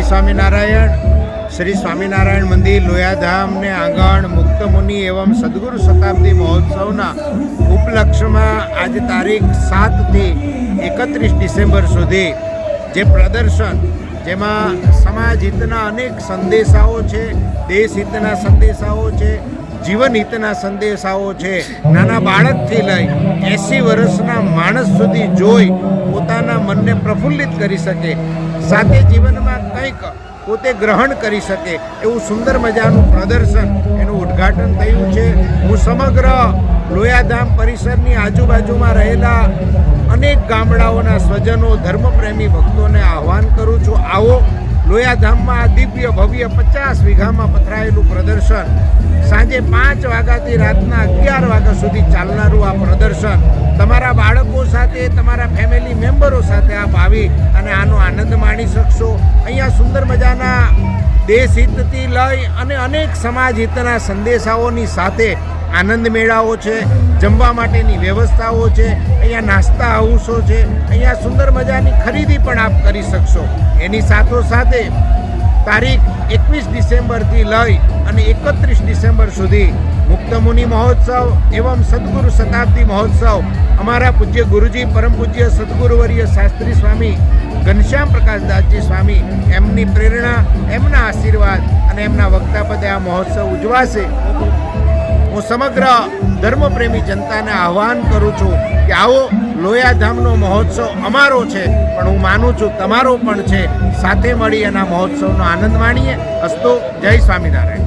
જય સ્વામિનારાયણ. શ્રી સ્વામિનારાયણ મંદિર લોયાધામને આંગણ, મુક્તમુનિ એવમ સદગુરુ શતાબ્દી મહોત્સવના ઉપલક્ષ્યમાં આજે તારીખ સાતથી એકત્રીસ ડિસેમ્બર સુધી જે પ્રદર્શન, જેમાં સમાજ હિતના અનેક સંદેશાઓ છે દેશ હિતના સંદેશાઓ છે જીવન હિતના સંદેશાઓ છે. નાના બાળકથી લઈ એંસી વર્ષના માણસ સુધી જોઈ પોતાના મનને પ્રફુલ્લિત કરી શકે, સાથે જીવનમાં કંઈક પોતે ગ્રહણ કરી શકે એવું સુંદર મજાનું પ્રદર્શન એનું ઉદ્ઘાટન થયું છે. હું સમગ્ર લોયાધામ પરિસરની આજુબાજુમાં રહેલા અનેક ગામડાઓના સ્વજનો, ધર્મપ્રેમી ભક્તોને આહ્વાન કરું છું. આવો લોયાધામમાં દિવ્ય ભવ્ય પચાસ વીઘામાં પથરાયેલું પ્રદર્શન. સાંજે પાંચ વાગ્યાથી રાતના અગિયાર વાગ્યા સુધી ચાલનારું આ પ્રદર્શન. તમારા બાળકો સાથે, તમારા ફેમિલી મેમ્બરો સાથે આપ આવી અને આનો આનંદ માણી શકશો. અહીંયા સુંદર મજાના દેશ હિતથી લઈ અને અનેક સમાજ હિતના સંદેશાઓની સાથે આનંદ મેળાઓ છે, જમવા માટેની વ્યવસ્થાઓ છે, અહીંયા નાસ્તા હાઉસો છે, અહીંયા સુંદર મજાની ખરીદી પણ આપ કરી શકશો. એની સાથોસાથે તારીખ એકવીસ ડિસેમ્બરથી લઈ અને એકત્રીસ ડિસેમ્બર સુધી મુક્તમુનિ મહોત્સવ એવં સદગુરુ શતાબ્દી મહોત્સવ અમારા પૂજ્ય ગુરુજી, પરમ પૂજ્ય સદગુરુવર્ય શાસ્ત્રી સ્વામી ઘનશ્યામ પ્રકાશદાસજી સ્વામી એમની પ્રેરણા, એમના આશીર્વાદ અને એમના વક્તા પદે આ મહોત્સવ ઉજવાશે. હું સમગ્ર ધર્મપ્રેમી જનતાને આહ્વાન કરું છું કે આવો લોયાધામનો મહોત્સવ અમારો છે, પણ હું માનું છું તમારો પણ છે. સાથે મળી એના મહોત્સવનો આનંદ માણીએ. અસ્તો, Jai Swaminarayan.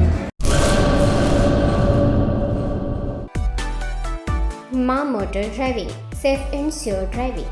Maa motor driving, safe and sure driving.